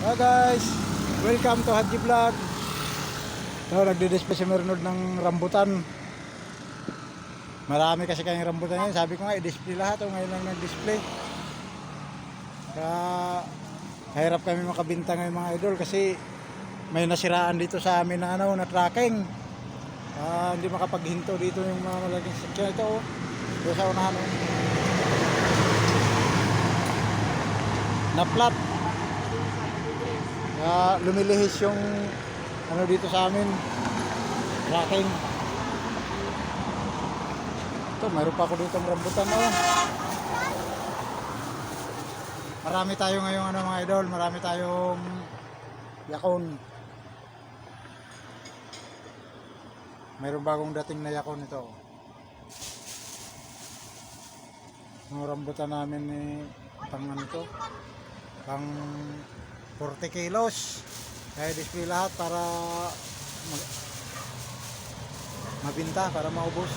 Hello guys, welcome to Haji Vlog. So, nagdi-display si Mernod ng rambutan. Marami kasi kayong rambutan ngayon. Sabi ko nga, i-display lahat. O ngayon lang nag-display. Kaya, hirap kami makabinta ngayon mga idol kasi may nasiraan dito sa amin na ano, na tracking. Ah, hindi makapaghinto dito yung mga malaking section ito. Oh. Dito sa unahan. Oh. Na-flat. Kaya lumilihis yung ano dito sa amin. Tracking. Ito, mayroon pa ako dito ng rambutan. Oh. Marami tayo ngayong ano mga idol. Marami tayong yakon. Mayroon bagong dating na yakon ito. Yung rambutan namin ni pang ano to, pang 40 kilos. Kaya display lahat para mag, mabinta, para maubos.